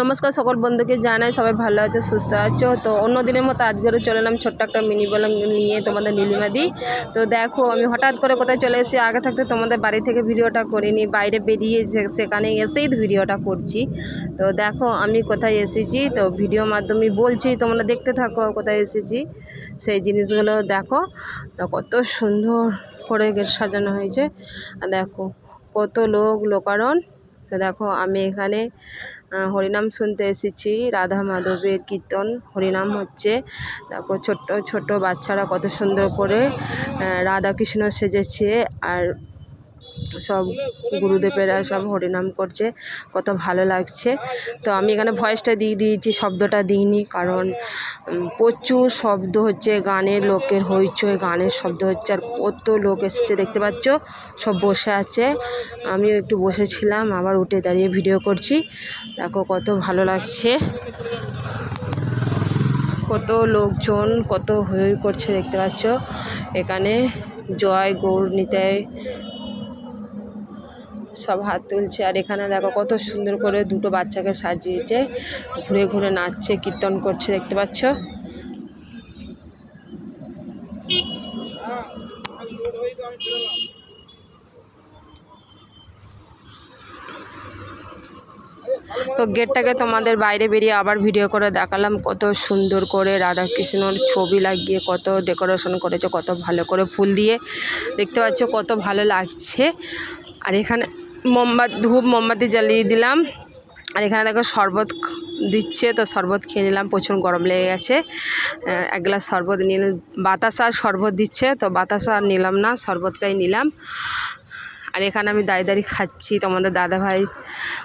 নমস্কার সকল বন্ধুকে জানাই, সবাই ভালো আছো, সুস্থ আছো? তো অন্য দিনের মতো আজকেরও চলে এলাম ছোট্ট একটা মিনি ব্লগ নিয়ে তোমাদের নীলিমাদি। তো দেখো, আমি হঠাৎ করে কোথায় চলে এসেছি, আগে থাকতে তোমাদের বাড়ি থেকে ভিডিওটা করিনি বাইরে বেরিয়ে সেখানে এসেই ভিডিওটা করছি। তো দেখো, আমি কোথায় এসেছি, তো ভিডিও মাধ্যমে বলছি, তোমরা দেখতে থাকো কোথায় এসেছি। সেই জিনিসগুলো দেখো কত সুন্দর করে সাজানো হয়েছে। দেখো, কত লোক, লোকারণ। তো দেখো, আমি এখানে হরিনাম শুনতে এসেছি। রাধা মাধবের কীর্তন, হরিনাম হচ্ছে। তারপর ছোট্ট ছোট্ট বাচ্চারা কত সুন্দর করে রাধা কৃষ্ণ সেজেছে আর সব গুরুদেবেরা সব হরিনাম করছে, কত ভালো লাগছে। তো আমি এখানে ভয়েসটা দিয়ে দিয়েছি, শব্দটা দিইনি, কারণ প্রচুর শব্দ হচ্ছে, গানের লোকের হইচই, গানের শব্দ হচ্ছে, আর কত লোক এসেছে দেখতে পাচ্ছ? সব বসে আছে। আমিও একটু বসেছিলাম, আবার উঠে দাঁড়িয়ে ভিডিও করছি। দেখো কত ভালো লাগছে। কত লোকজন, কত হই করছে দেখতে পাচ্ছ? এখানে জয় গৌর নিতাই সব হাত তুলছে। আর এখানে দেখো কত সুন্দর করে দুটো বাচ্চাকে সাজিয়েছে, ঘুরে ঘুরে নাচছে, কীর্তন করছে, দেখতে পাচ্ছ? তো গেটটাকে তোমাদের বাইরে বেরিয়ে আবার ভিডিও করে দেখালাম, কত সুন্দর করে রাধাকৃষ্ণর ছবি লাগিয়ে, কত ডেকোরেশন করেছে, কত ভালো করে ফুল দিয়ে। দেখতে পাচ্ছ কত ভালো লাগছে। আর এখানে মোমবাতি ধূপ মোমবাতি জ্বালিয়ে দিলাম। আর এখানে দেখো শরবত দিচ্ছে, তো শরবত খেয়ে নিলাম, প্রচুর গরম লেগে গেছে। এক গ্লাস শরবত নিয়ে আর শরবত দিচ্ছে, তো বাতাসা আর নিলাম না, শরবতটাই নিলাম। আর এখানে আমি দাঁড়িয়ে দাঁড়িয়ে খাচ্ছি, তোমাদের দাদা ভাই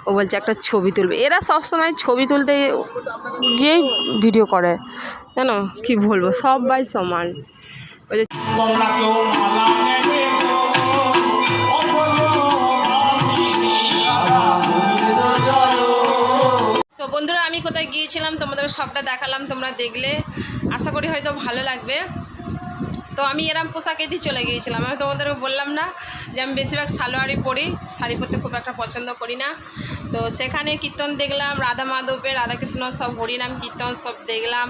ও বলছে একটা ছবি তুলবে। এরা সবসময় ছবি তুলতে গিয়েই ভিডিও করে, জানো? কি বলব? সবাই সমান। ওই যে কোথায় গিয়েছিলাম, তোমাদের সবটা দেখালাম, তোমরা দেখলে। আশা করি হয়তো ভালো লাগবে। তো আমি এরম পোশাকে দিয়ে চলে গিয়েছিলাম। আমি তোমাদেরকে বললাম না যে আমি বেশিরভাগ সালোয়ারই পরি, শাড়ি পরতে খুব একটা পছন্দ করি না। তো সেখানে কীর্তন দেখলাম, রাধা মাধবের, রাধাকৃষ্ণ সব হরিনাম কীর্তন সব দেখলাম।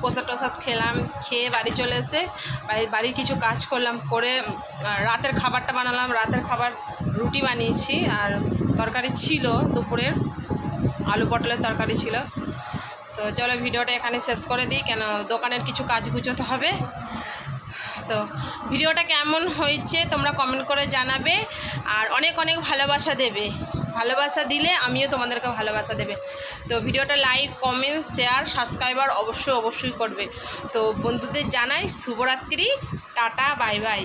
প্রসাদ টসাদ খেলাম, খেয়ে বাড়ি চলে এসে বাড়ি বাড়ির কিছু কাজ করলাম, করে রাতের খাবারটা বানালাম। রাতের খাবার রুটি বানিয়েছি, আর তরকারি ছিল দুপুরের। আলু পটলের তরকারি ছিল। তো চলো ভিডিওটা এখানে শেষ করে দিই, কেন দোকানের কিছু কাজ গুছোতে হবে। তো ভিডিওটা কেমন হয়েছে তোমরা কমেন্ট করে জানাবে, আর অনেক অনেক ভালোবাসা দেবে। ভালোবাসা দিলে আমিও তোমাদেরকে ভালোবাসা দেবে। তো ভিডিওটা লাইক কমেন্ট শেয়ার সাবস্ক্রাইবার অবশ্যই অবশ্যই করবে। তো বন্ধুদের জানাই শুভরাত্রি, টাটা বাই বাই